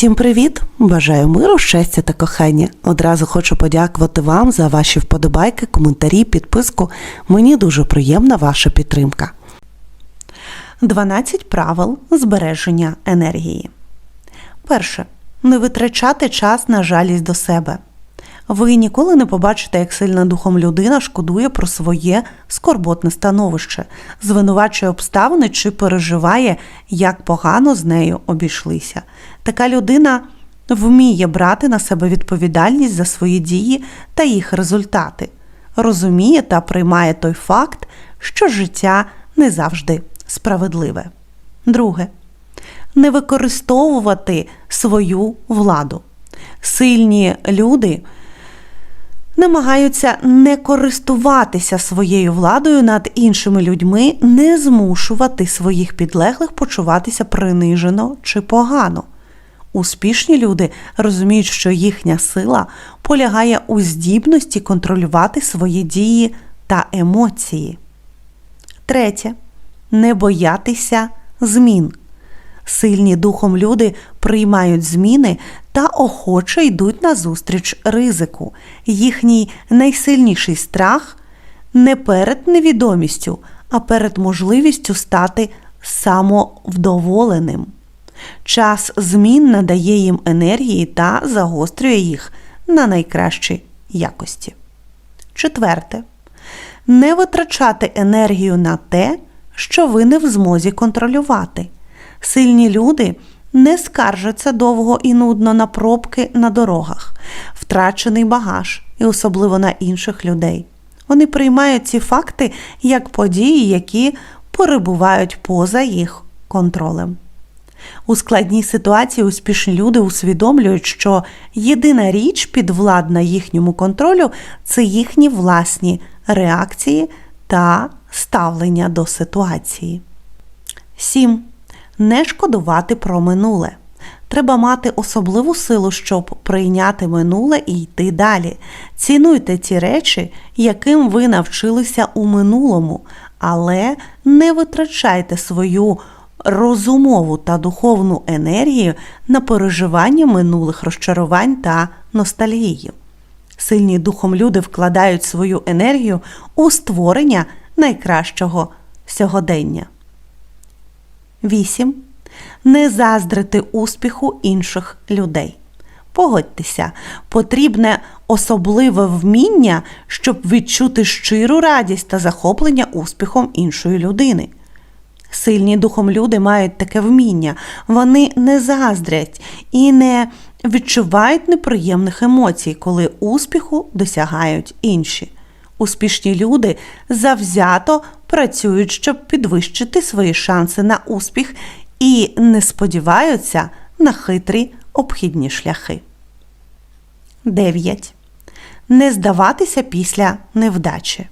Всім привіт! Бажаю миру, щастя та кохання. Одразу хочу подякувати вам за ваші вподобайки, коментарі, підписку. Мені дуже приємна ваша підтримка. 12 правил збереження енергії. Перше. Не витрачати час на жалість до себе. Ви ніколи не побачите, як сильна духом людина шкодує про своє скорботне становище, звинувачує обставини чи переживає, як погано з нею обійшлися. Така людина вміє брати на себе відповідальність за свої дії та їх результати, розуміє та приймає той факт, що життя не завжди справедливе. Друге не використовувати свою владу. Сильні люди намагаються не користуватися своєю владою над іншими людьми, не змушувати своїх підлеглих почуватися принижено чи погано. Успішні люди розуміють, що їхня сила полягає у здібності контролювати свої дії та емоції. Третє. Не боятися змін. Сильні духом люди приймають зміни та охоче йдуть назустріч ризику. Їхній найсильніший страх не перед невідомістю, а перед можливістю стати самовдоволеним. Час змін надає їм енергії та загострює їх на найкращі якості. Четверте. Не витрачати енергію на те, що ви не в змозі контролювати. Сильні люди не скаржаться довго і нудно на пробки на дорогах, втрачений багаж і особливо на інших людей. Вони приймають ці факти як події, які перебувають поза їх контролем. У складній ситуації успішні люди усвідомлюють, що єдина річ підвладна їхньому контролю це їхні власні реакції та ставлення до ситуації. 7. Не шкодувати про минуле. Треба мати особливу силу, щоб прийняти минуле і йти далі. Цінуйте ті речі, яким ви навчилися у минулому, але не витрачайте свою розумову та духовну енергію на переживання минулих розчарувань та ностальгію. Сильні духом люди вкладають свою енергію у створення найкращого сьогодення. 8. Не заздрити успіху інших людей. Погодьтеся, потрібне особливе вміння, щоб відчути щиру радість та захоплення успіхом іншої людини. Сильні духом люди мають таке вміння, вони не заздрять і не відчувають неприємних емоцій, коли успіху досягають інші. Успішні люди завзято працюють, щоб підвищити свої шанси на успіх і не сподіваються на хитрі обхідні шляхи. 9. Не здаватися після невдачі.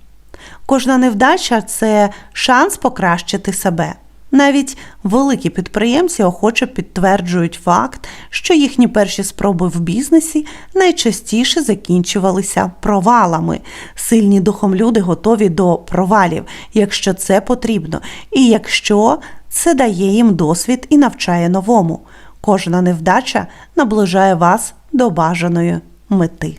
Кожна невдача це шанс покращити себе. Навіть великі підприємці охоче підтверджують факт, що їхні перші спроби в бізнесі найчастіше закінчувалися провалами. Сильні духом люди готові до провалів, якщо це потрібно, і якщо це дає їм досвід і навчає новому. Кожна невдача наближає вас до бажаної мети.